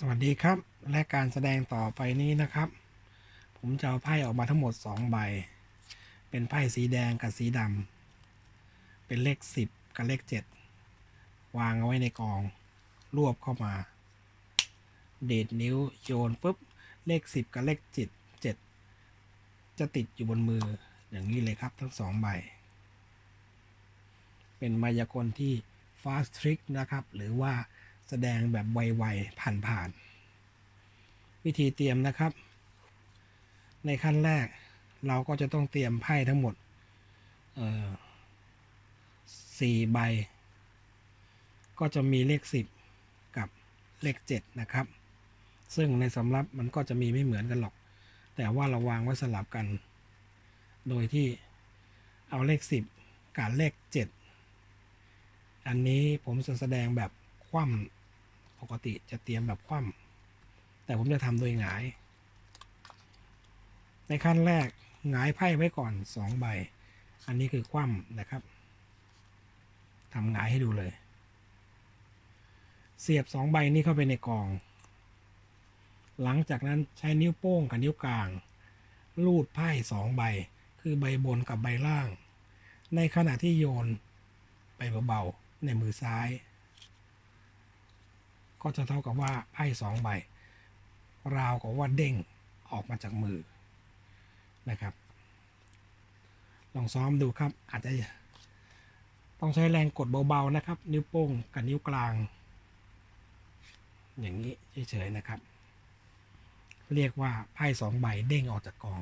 สวัสดีครับ และการแสดงต่อไปนี้นะครับ ผมจะเอาไพ่ออกมาทั้งหมด 2 ใบ เป็นไพ่สีแดงกับสีดำเป็นเลข 10 กับเลข 7 วางเอาไว้ในกอง รวบเข้ามา เดดนิ้วโยนปุ๊บ เลข 10 กับเลข7 7จะติดอยู่บนมืออย่างนี้เลยครับทั้งสองใบ เป็นมายากลที่ fast trick นะครับ หรือว่า แสดงแบบไวๆผ่านๆวิธีเตรียมนะครับ ในขั้นแรกเราก็จะต้องเตรียมไพ่ทั้งหมดสี่ใบ ก็จะมีเลข 10 กับเลข 7 นะครับ ซึ่งในสำรับมันก็จะมีไม่เหมือนกันหรอก แต่ว่าเราวางไว้สลับกัน โดยที่เอาเลข 10 กับเลข 7 อันนี้ผมจะแสดงแบบ คว่ำปกติจะเตรียมแบบคว่ำแต่ผมจะทำโดยหงาย ในขั้นแรกหงายไพ่ไว้ก่อนสองใบ อันนี้คือคว่ำนะครับทำหงายให้ดูเลย เสียบสองใบนี้เข้าไปในกอง หลังจากนั้นใช้นิ้วโป้งกับนิ้วกลาง ลูดไพ่สองใบ คือใบบนกับใบล่าง ในขณะที่โยนไปเบาๆในมือซ้าย ก็จะเท่ากับว่าไพ่สองใบ ราวกับว่าเด้งออกมาจากมือนะครับ ลองซ้อมดูครับ อาจจะต้องใช้แรงกดเบาๆนะครับ นิ้วโป้งกับนิ้วกลาง อย่างนี้เฉยๆนะครับ เรียกว่าไพ่สองใบเด้งออกจากกอง